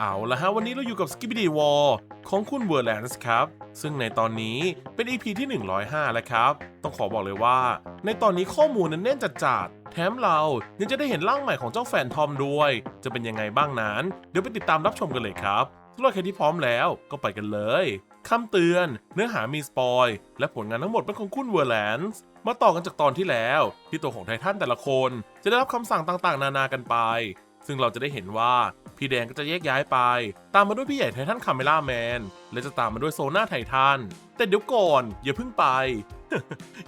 เอาละฮะวันนี้เราอยู่กับ Skibidi War ของคุณ w o r l a n d s ครับ ซึ่งในตอนนี้เป็น EP ที่ 105 แล้วครับ ต้องขอบอกเลยว่า ในตอนนี้ข้อมูลนั้นแน่นจัดๆแถมเรายังจะได้เห็นร่างใหม่ของเจ้าแฟนทอมด้วย จะเป็นยังไงบ้างนั้น เดี๋ยวไปติดตามรับชมกันเลยครับสำหรับใครที่พร้อมแล้วก็ไปกันเลยคำเตือน เนื้อหามีสปอย และผลงานทั้งหมดเป็นของคุณ w o r l a n d s มาต่อกันจากตอนที่แล้ว ที่ตัวของไททันแต่ละคน จะได้รับคำสั่งต่างๆ นานากันไป ซึ่งเราจะได้เห็นว่าพี่แดงก็จะแยกย้ายไป ตามมาด้วยพี่ใหญ่ไททันคาเมล่าแมน และจะตามมาด้วยโซน่าไททัน แต่เดี๋ยวก่อนอย่าเพิ่งไป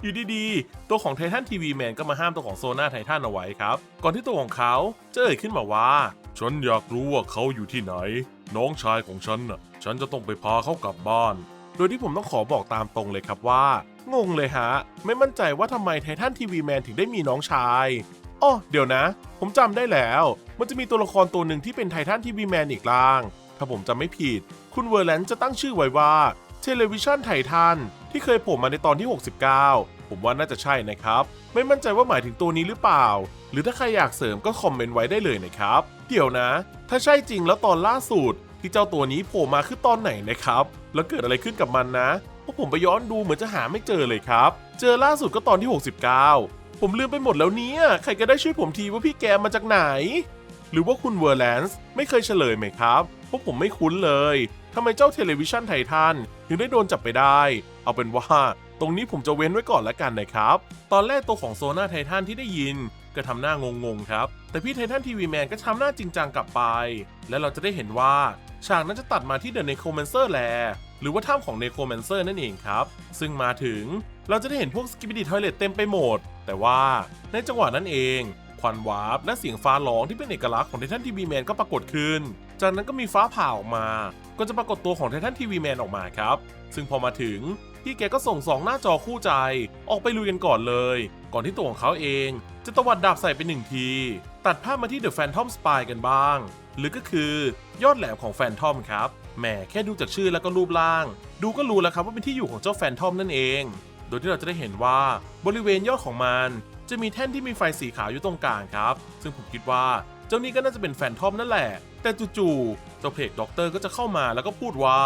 อยู่ดีๆ ตัวของไททันทีวีแมนก็มาห้ามตัวของโซน่าไททันเอาไว้ครับ ก่อนที่ตัวของเขาจะเอ่ยขึ้นมาว่า ฉันอยากรู้ว่าเขาอยู่ที่ไหน น้องชายของฉันน่ะ ฉันจะต้องไปพาเขากลับบ้าน โดยที่ผมต้องขอบอกตามตรงเลยครับว่างงเลยฮะ ไม่มั่นใจว่าทำไมไททันทีวีแมนถึงได้มีน้องชาย อ้อเดี๋ยวนะ ผมจำได้แล้ว มันจะมีตัวละครตัวหนึ่งที่เป็นไททันที่วีแมนอีกล่าง ถ้าผมจำไม่ผิด คุณเวอร์แลนด์จะตั้งชื่อไว้ว่าเทเลวิชันไททันที่เคยโผล่มาในตอนที่ 69 ผมว่าน่าจะใช่นะครับ ไม่มั่นใจว่าหมายถึงตัวนี้หรือเปล่า หรือถ้าใครอยากเสริมก็คอมเมนต์ไว้ได้เลยนะครับ เดี๋ยวนะ ถ้าใช่จริงแล้วตอนล่าสุดที่เจ้าตัวนี้โผล่มาคือตอนไหนนะครับ แล้วเกิดอะไรขึ้นกับมันนะเพราะผมไปย้อนดูเหมือนจะหาไม่เจอเลยครับ เจอล่าสุดก็ตอนที่ 69 ผมลืมไปหมดแล้วเนี่ยใครก็ได้ช่วยผมทีว่าพี่แกมาจากไหน หรือว่าคุณเวอร์แลนซ์ไม่เคยเฉลยไหมครับเพราะผมไม่คุ้นเลยทำไมเจ้าเทเลวิชันไททันถึงได้โดนจับไปได้ เอาเป็นว่า ตรงนี้ผมจะเว้นไว้ก่อนละกันนะครับ ตอนแรกตัวของโซนาไททันที่ได้ยิน ก็ทำหน้างงๆครับ แต่พี่ไททันทีวีแมนก็ทำหน้าจริงจังกลับไป และเราจะได้เห็นว่าฉากนั้นจะตัดมาที่เดอะเนโครแมนเซอร์แล หรือว่าถ้ำของเนโครแมนเซอร์นั่นเองครับ ซึ่งมาถึงเราจะได้เห็นพวกสกิป i ดี้ทอยเลตเต็มไปหมด แต่ว่าในจังหวะนั้นเอง ควันวาร์ปและเสียงฟ้าร้องที่เป็นเอกลักษณ์ของไททันทีวีแมนก็ปรากฏขึ้น จากนั้นก็มีฟ้าผ่าออกมา ก็จะปรากฏตัวของไททันทีวีแมนออกมาครับ ซึ่งพอมาถึงพี่แกก็ส่งสองหน้าจอคู่ใจ ออกไปลุยกันก่อนเลย ก่อนที่ตัวของเขาเอง จะตวัดดาบใส่ไปหนึ่งที ตัดภาพมาที่เดอะแฟนทอมสปายกันบ้าง หรือก็คือยอดแหลมของแฟนทอมครับ แหมแค่ดูจากชื่อแล้วก็รูปร่าง ดูก็รู้แล้วครับว่าเป็นที่อยู่ของเจ้าแฟนทอมนั่นเอง โดยที่เราจะได้เห็นว่าบริเวณยอดของมันจะมีแท่นที่มีไฟสีขาวอยู่ตรงกลางครับ ซึ่งผมคิดว่าเจ้านี่ก็น่าจะเป็นแฟนทอมนั่นแหละ แต่จู่ๆเจ้าเพลกด็อกเตอร์ก็จะเข้ามาแล้วก็พูดว่า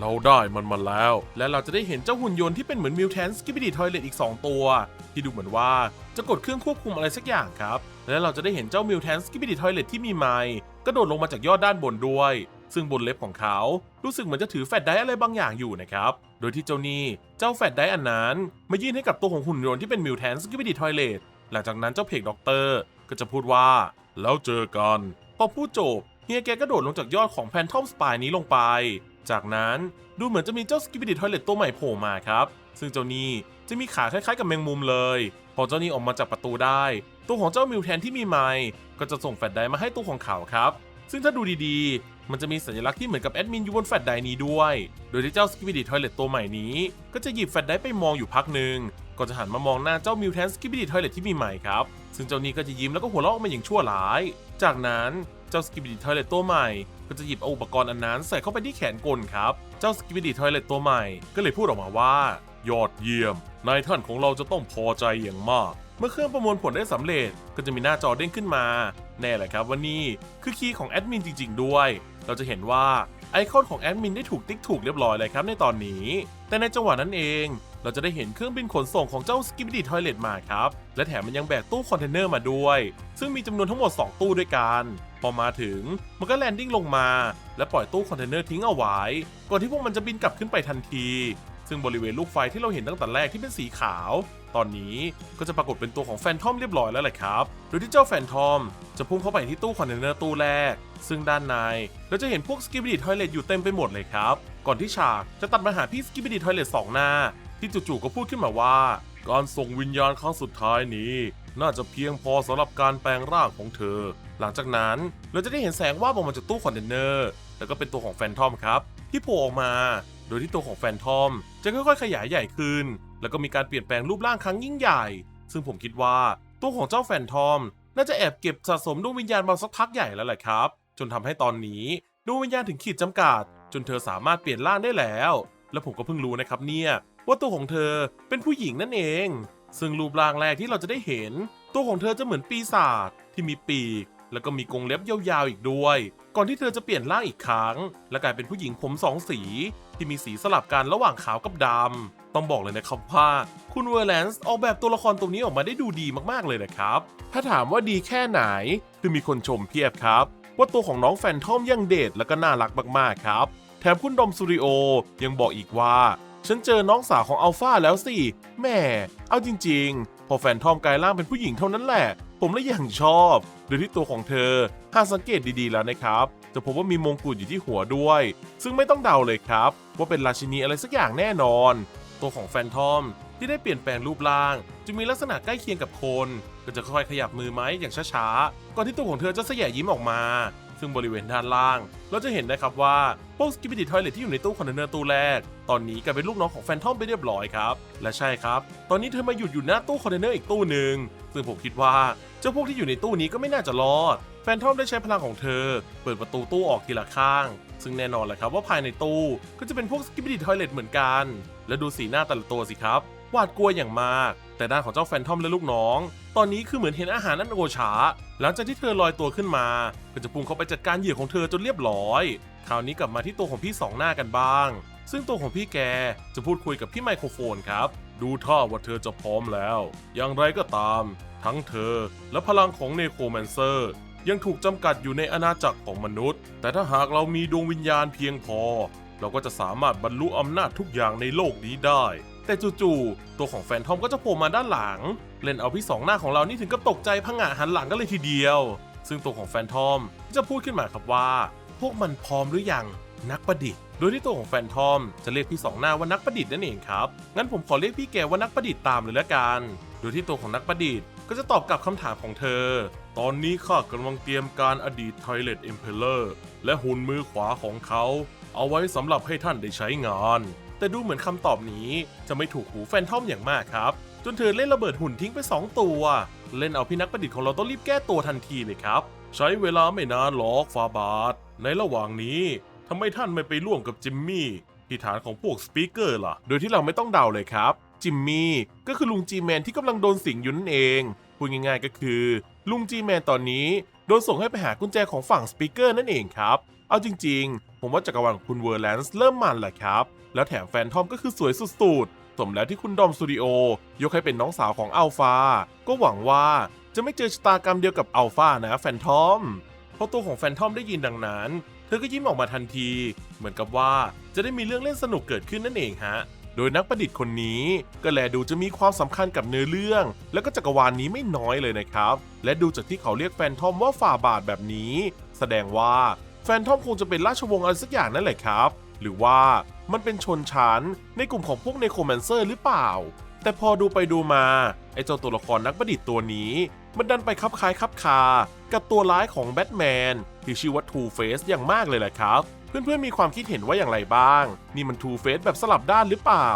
เราได้มันมาแล้ว และเราจะได้เห็นเจ้าหุ่นยนต์ที่เป็นเหมือนมิวแทนสกิป i ดี้ทอยเลตอีก 2 ตัว ที่ดูเหมือนว่าจะกดเครื่องควบคุมอะไรสักอย่างครับ และเราจะได้เห็นเจ้ามิวแทนสกิป i ดี้ทอยเลตที่มีไม้กระโดดลงมาจากยอดด้านบนด้วย ซึ่งบนเล็บของเขารู้สึกเหมือนจะถือแฟลชไดอะไรบางอย่างอยู่นะครับ โดยที่เจ้านี่เจ้าแฟลชไดอันนั้นมายื่นให้กับตัวของหุ่นยนต์ที่เป็นมิวแทนสกิป i ดี้ทอยเลตหลังจากนั้นเจ้าเพกด็อกเตอร์ก็จะพูดว่า แล้วเจอกัน พอพูดจบเฮียแกก็โดดลงจากยอดของแพนทอมสปายนี้ลงไป จากนั้นดูเหมือนจะมีเจ้าสกิป i ดี้ทอยเลตตัวใหม่โผล่มาครับ ซึ่งเจ้านี่จะมีขาคล้ายๆกับแมงมุมเลยพอเจ้านี่ออกมาจากประตูได้ ตัวของเจ้ามิวแทนที่มีไม้ก็จะส่งแฟลชไดมาให้ตัวของเขาครับ ซึ่งถ้าดูดีๆ มันจะมีสัญลักษณ์ที่เหมือนกับแอดมินอยู่บนแฟลชไดร์นี้ด้วย โดยที่เจ้าสกิป i ดี้ทอยเลตตัวใหม่นี้ ก็จะหยิบแฟลชไดร์ไปมองอยู่พักหนึ่งก่อนจะหันมามองหน้าเจ้ามิวแทนสกิป i ดี้ทอยเลตที่มีใหม่ครับ ซึ่งเจ้านี้ก็จะยิ้มแล้วก็หัวเราะออกมาอย่างชั่วร้าย จากนั้นเจ้าสกิป i ดี้ทอยเลตตัวใหม่ก็จะหยิบเอาอุปกรณ์อันนั้นใส่เข้าไปที่แขนกลครับ เจ้าสกิป i ดี้ทอยเลตตัวใหม่ก็เลยพูดออกมาว่า ยอดเยี่ยม นายท่านของเราจะต้องพอใจอย่างมาก เมื่อเครื่องประมวลผลได้สำเร็จ ก็จะมีหน้าจอเด้งขึ้นมา แน่แหละครับว่านี่คือคีย์ของแอดมินจริง ๆ ด้วย เราจะเห็นว่าไอคอนของแอดมินได้ถูกติ๊กถูกเรียบร้อยเลยครับในตอนนี้ แต่ในจังหวะนั้นเอง เราจะได้เห็นเครื่องบินขนส่งของเจ้า Skibidi Toilet มาครับ และแถมมันยังแบกตู้คอนเทนเนอร์มาด้วย ซึ่งมีจำนวนทั้งหมด 2 ตู้ด้วยกัน พอมาถึงมันก็แลนดิ้งลงมา และปล่อยตู้คอนเทนเนอร์ทิ้งเอาไว้ ก่อนที่พวกมันจะบินกลับขึ้นไปทันที ซึ่งบริเวณลูกไฟที่เราเห็นตั้งแต่แรกที่เป็นสีขาว ตอนนี้ก็จะปรากฏเป็นตัวของแฟนทอมเรียบร้อยแล้วแหละครับ โดยที่เจ้าแฟนทอมจะพุ่งเข้าไปที่ตู้คอนเทนเนอร์ตู้แรก ซึ่งด้านในเราจะเห็นพวกสกิป i ดี้ทอยเลตอยู่เต็มไปหมดเลยครับ ก่อนที่ฉากจะตัดมาหาพี่สกิป i ดี้ทอยเลตสองหน้า ที่จู่ๆก็พูดขึ้นมาว่า การส่งวิญญาณครั้งสุดท้ายนี้ น่าจะเพียงพอสำหรับการแปลงร่างของเธอ หลังจากนั้นเราจะได้เห็นแสงว่าบออกมาจากตู้คอนเทนเนอร์แล้วก็เป็นตัวของแฟนทอมครับที่โผล่ออกมา โดยที่ตัวของแฟนทอมจะค่อยๆ ขยายใหญ่ขึ้น แล้วก็มีการเปลี่ยนแปลงรูปร่างครั้งยิ่งใหญ่ ซึ่งผมคิดว่าตัวของเจ้าแฟนทอม น่าจะแอบเก็บสะสมดวงวิญญาณมาสักพักใหญ่แล้วแหละครับ จนทำให้ตอนนี้ดวงวิญญาณถึงขีดจำกัด จนเธอสามารถเปลี่ยนร่างได้แล้ว และผมก็เพิ่งรู้นะครับเนี่ยว่าตัวของเธอเป็นผู้หญิงนั่นเอง ซึ่งรูปร่างแรกที่เราจะได้เห็น ตัวของเธอจะเหมือนปีศาจที่มีปีก แล้วก็มีกรงเล็บยาวๆอีกด้วย ก่อนที่เธอจะเปลี่ยนร่างอีกครั้ง และกลายเป็นผู้หญิงผมสองสี ที่มีสีสลับกันระหว่างขาวกับดำต้องบอกเลยนะครับว่าคุณเวอร์แลนซ์ออกแบบตัวละครตัวนี้ออกมาได้ดูดีมากๆเลยนะครับ ถ้าถามว่าดีแค่ไหน คือมีคนชมเพียบครับ ว่าตัวของน้องแฟนทอมยังเด็ดและก็น่ารักมากๆครับ แถมคุณดอมสตูดิโอยังบอกอีกว่าฉันเจอน้องสาวของอัลฟาแล้วสิ แม่ เอาจริง ๆ พอแฟนทอมกลายร่างเป็นผู้หญิงเท่านั้นแหละ ผมเลยอย่างชอบ โดยที่ตัวของเธอหากสังเกตดีๆแล้วนะครับ จะพบว่ามีมงกุฎอยู่ที่หัวด้วย ซึ่งไม่ต้องเดาเลยครับ ว่าเป็นราชินีอะไรสักอย่างแน่นอน ตัวของแฟนทอมที่ได้เปลี่ยนแปลงรูปร่าง จึงมีลักษณะใกล้เคียงกับคน ก็จะค่อยๆขยับมือไม้อย่างช้าๆ ก่อนที่ตัวของเธอจะเสยยิ้มออกมา ซึ่งบริเวณด้านล่าง เราจะเห็นนะครับว่าพวกสกิปปิดิทอยเลทที่อยู่ในตู้คอนเทนเนอร์ตู้แรก ตอนนี้กลายเป็นลูกน้องของแฟนทอมไปเรียบร้อยครับ และใช่ครับ ตอนนี้เธอมาหยุดอยู่หน้าตู้คอนเทนเนอร์อีกตู้หนึ่งซึ่งผมคิดว่าเจ้าพวกที่อยู่ในตู้นี้ก็ไม่น่าจะรอด แฟนทอมได้ใช้พลังของเธอ เปิดประตูตู้ออกทีละข้าง ซึ่งแน่นอนแหละครับว่าภายในตู้ก็จะเป็นพวกสกิปปิดิทอยเลทเหมือนกัน และดูสีหน้าแต่ละตัวสิครับ หวาดกลัวอย่างมาก แต่ด้านของเจ้าแฟนทอมและลูกน้อง ตอนนี้คือเหมือนเห็นอาหารนั่นโอชา หลังจากที่เธอลอยตัวขึ้นมาก็จะพุ่งเข้าไปจัดการเหยื่อของเธอจนเรียบร้อย คราวนี้กลับมาที่ตัวของพี่สองหน้ากันบ้าง ซึ่งตัวของพี่แกจะพูดคุยกับพี่ไมโครโฟนครับ ดูท่าว่าเธอจะพร้อมแล้ว อย่างไรก็ตาม ทั้งเธอและพลังของเนโครแมนเซอร์ยังถูกจำกัดอยู่ในอาณาจักรของมนุษย์ แต่ถ้าหากเรามีดวงวิญญาณเพียงพอ เราก็จะสามารถบรรลุอำนาจทุกอย่างในโลกนี้ได้ แต่จู่ๆ ตัวของแฟนทอมก็จะโผล่มาด้านหลัง เล่นเอาพี่สองหน้าของเรานี่ถึงกับตกใจพังงะหันหลังกันเลยทีเดียว ซึ่งตัวของแฟนทอมจะพูดขึ้นมาครับว่า พวกมันพร้อมหรือยังนักประดิษฐ์ โดยที่ตัวของแฟนทอมจะเรียกพี่สองหน้าว่านักประดิษฐ์นั่นเองครับ งั้นผมขอเรียกพี่แกว่านักประดิษฐ์ตามเลยละกัน โดยที่ตัวของนักประดิษฐ์ก็จะตอบกลับคำถามของเธอ ตอนนี้ข้ากำลังเตรียมการอดีตไทเลตเอ็มเพลเลอร์และหุ่นมือขวาของเขา เอาไว้สำหรับให้ท่านได้ใช้งาน แต่ดูเหมือนคำตอบนี้จะไม่ถูกหูแฟนทอมอย่างมากครับ จนเธอเล่นระเบิดหุ่นทิ้งไป 2 ตัว เล่นเอาพี่นักประดิษฐ์ของเราต้องรีบแก้ตัวทันทีเลยครับ ใช้เวลาไม่นานหรอกฟาบาทในระหว่างนี้ทำไมท่านไม่ไปร่วมกับจิมมี่ที่ฐานของพวกสปีกเกอร์ล่ะ โดยที่เราไม่ต้องเดาเลยครับ จิมมี่ก็คือลุงจีแมนที่กำลังโดนสิงอยู่นั่นเองพูดง่ายๆก็คือ ลุงจีแมนตอนนี้โดนส่งให้ไปหากุญแจของฝั่งสปีกเกอร์นั่นเองครับ เอาจริงๆ ผมว่าจักรวาลของคุณเวอร์แลนซ์เริ่มมันแหละครับ แล้วแถมแฟนทอมก็คือสวยสุดๆ สมแล้วที่คุณดอมสตูดิโอยกให้เป็นน้องสาวของอัลฟา ก็หวังว่าจะไม่เจอชะตากรรมเดียวกับอัลฟานะแฟนทอมพอตัวของแฟนทอมได้ยินดังนั้น เธอก็ยิ้มออกมาทันที เหมือนกับว่าจะได้มีเรื่องเล่นสนุกเกิดขึ้นนั่นเองฮะ โดยนักประดิษฐ์คนนี้ก็แลดูจะมีความสำคัญกับเนื้อเรื่อง แล้วก็จักรวาลนี้ไม่น้อยเลยนะครับ และดูจากที่เขาเรียกแฟนทอมว่าฝ่าบาทแบบนี้ แสดงว่า ฟนทอมคงจะเป็นราชวงศ์อะไรสักอย่างนั่นแหละครับ หรือว่ามันเป็นชนชั้นในกลุ่มของพวกเนโครแมนเซอร์หรือเปล่า แต่พอดูไปดูมา ไอ้เจ้าตัวละครนักประดิษฐ์ตัวนี้ มันดันไปคับคล้ายคับคา กับตัวร้ายของแบทแมนที่ชื่อว่า Two Face อย่างมากเลยแหละครับ เพื่อนๆมีความคิดเห็นว่าอย่างไรบ้าง นี่มัน Two Face แบบสลับด้านหรือเปล่า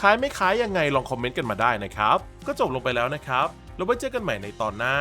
คล้ายไม่คล้ายยังไงลองคอมเมนต์กันมาได้นะครับ ก็จบลงไปแล้วนะครับ แล้วไว้เจอกันใหม่ในตอนหน้า